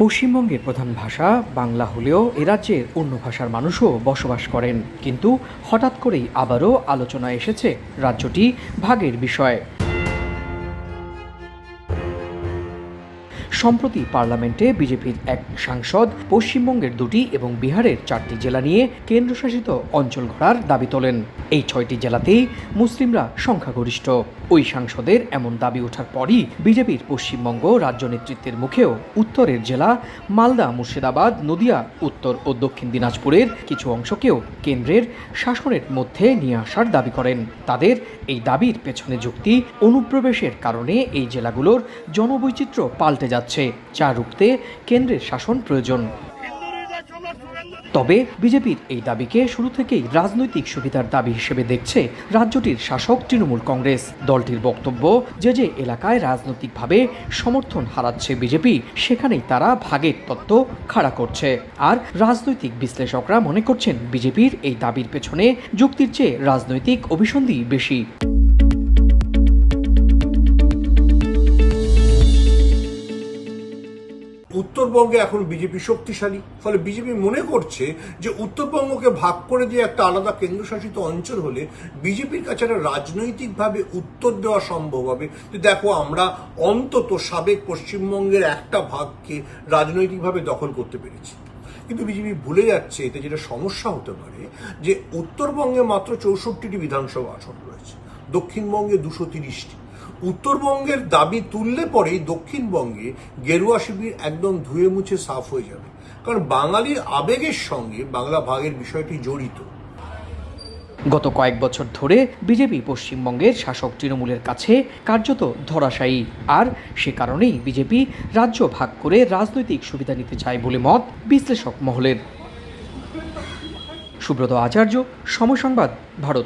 পশ্চিমবঙ্গের প্রধান ভাষা, বাংলা হলেও এ রাজ্যের অন্য ভাষার মানুষও বসবাস করেন। কিন্তু হঠাৎ করেই আবারও আলোচনায় এসেছে রাজ্যটি ভাগের বিষয়। সম্প্রতি পার্লামেন্টে বিজেপির এক সাংসদ পশ্চিমবঙ্গের দুটি এবং বিহারের চারটি জেলা নিয়ে কেন্দ্রশাসিত অঞ্চল গড়ার দাবি তোলেন। এই ছয়টি জেলাতেই মুসলিমরা সংখ্যাগরিষ্ঠ। ওই সাংসদের এমন দাবি ওঠার পরই বিজেপির পশ্চিমবঙ্গ রাজ্য নেতৃত্বের মুখেও উত্তরের জেলা মালদা, মুর্শিদাবাদ, নদিয়া, উত্তর ও দক্ষিণ দিনাজপুরের কিছু অংশকেও কেন্দ্রের শাসনের মধ্যে নিয়ে আসার দাবি করেন। তাদের এই দাবির পেছনে যুক্তি অনুপ্রবেশের কারণে এই জেলাগুলোর জনবৈচিত্র্য পাল্টে যাচ্ছে। যা রুখতে কেন্দ্রের শাসন প্রয়োজন। তবে বিজেপির এই দাবিকে শুরু থেকেই রাজনৈতিক সুবিধার দাবি হিসেবে দেখছে রাজ্যটির শাসক তৃণমূল কংগ্রেস। দলটির বক্তব্য, যে যে এলাকায় রাজনৈতিকভাবে সমর্থন হারাচ্ছে বিজেপি, সেখানেই তারা ভাগের তত্ত্ব খাড়া করছে। আর রাজনৈতিক বিশ্লেষকরা মনে করছেন, বিজেপির এই দাবির পেছনে যুক্তির চেয়ে রাজনৈতিক অভিসন্ধি বেশি। উত্তরবঙ্গে এখন বিজেপি শক্তিশালী। ফলে বিজেপি মনে করছে যে উত্তরবঙ্গকে ভাগ করে দিয়ে একটা আলাদা কেন্দ্রশাসিত অঞ্চল হলে বিজেপির কাছে একটা রাজনৈতিকভাবে উত্তর দেওয়া সম্ভব হবে। যে দেখো, আমরা অন্তত সাবেক পশ্চিমবঙ্গের একটা ভাগকে রাজনৈতিকভাবে দখল করতে পেরেছি। কিন্তু বিজেপি ভুলে যাচ্ছে, এতে যেটা সমস্যা হতে পারে, যে উত্তরবঙ্গে মাত্র চৌষট্টিটি বিধানসভা আসন রয়েছে। দক্ষিণবঙ্গে দুশো তিরিশটি। উত্তরবঙ্গের দাবি তুললে পরেই দক্ষিণবঙ্গে গেরুয়া শিবির একদম ধুয়ে মুছে সাফ হয়ে যাবে। কারণ বাঙালির আবেগের সঙ্গে বাংলা ভাগের বিষয়টি জড়িত। গত কয়েক বছর ধরে বিজেপি পশ্চিমবঙ্গের শাসক তৃণমূলের কাছে কার্যত ধরাশায়ী। আর সে কারণেই বিজেপি রাজ্য ভাগ করে রাজনৈতিক সুবিধা নিতে চায় বলে মত বিশ্লেষক মহলের। সুব্রত আচার্য, সময় সংবাদ, ভারত।